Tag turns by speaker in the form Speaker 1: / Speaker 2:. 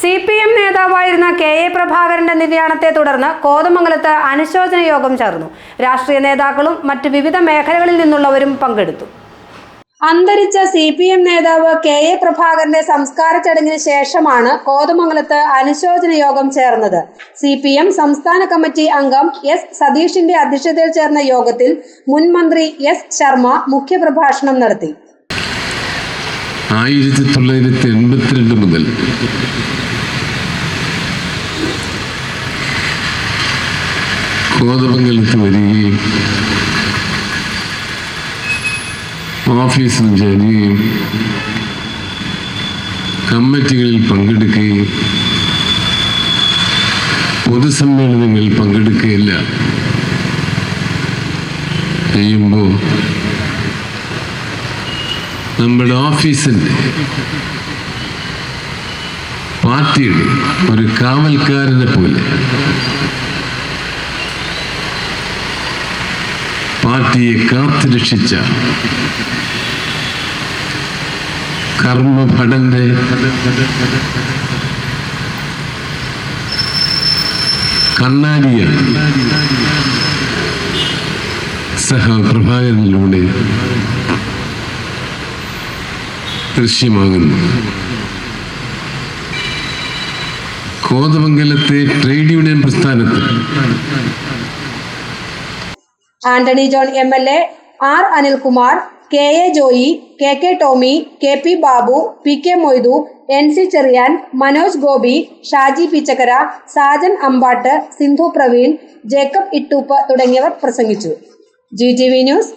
Speaker 1: C P M നേതാവായിരുന്ന K A പ്രഭാകരന്റെ നിര്യാണത്തെ തുടർന്ന് കോതമംഗലത്ത് അനുശോചന യോഗം ചേർന്നു. രാഷ്ട്രീയ നേതാക്കളും മറ്റ് വിവിധ മേഖലകളിൽ നിന്നുള്ളവരും പങ്കെടുത്തു. അന്തരിച്ച സി പി എം നേതാവ് കെ എ പ്രഭാകരന്റെ സംസ്കാര ചടങ്ങിന് ശേഷമാണ് കോതമംഗലത്ത് അനുശോചന യോഗം ചേർന്നത്. സി പി എം സംസ്ഥാന കമ്മിറ്റി അംഗം എസ് സതീഷിന്റെ അധ്യക്ഷതയിൽ ചേർന്ന യോഗത്തിൽ മുൻ മന്ത്രി എസ് ശർമ്മ മുഖ്യപ്രഭാഷണം നടത്തി.
Speaker 2: ആയിരത്തി തൊള്ളായിരത്തി എൺപത്തിരണ്ട് മുതൽ കോതമംഗലത്ത് വരികയും ഓഫീസിൽ ചേരുകയും കമ്മിറ്റികളിൽ പങ്കെടുക്കുകയും പൊതുസമ്മേളനങ്ങളിൽ പങ്കെടുക്കുകയില്ല ചെയ്യുമ്പോൾ നമ്മുടെ ഓഫീസിന്റെ പാർട്ടിയുടെ ഒരു കാവൽക്കാരനെ പോലെ പാർട്ടിയെ കാത്തുരക്ഷിച്ച കർമ്മഭടന്റെ കണ്ണാടിയാണ് സഹപ്രഭാകരനിലൂടെ ദൃശ്യമാകുന്നു. കോതമംഗലത്തെ ട്രേഡ് യൂണിയൻ പ്രസ്ഥാനത്തിൽ
Speaker 1: Antony John M L A R Anilkumar K A Joy K K Tomy K P Babu P K Moidu N C Cherian Manoj Gopi Shaji Pichakkara Sajan Ambatt Sindhu Praveen Jacob Ittoop തുടങ്ങിയവർ പ്രസംഗിച്ചു. G T V news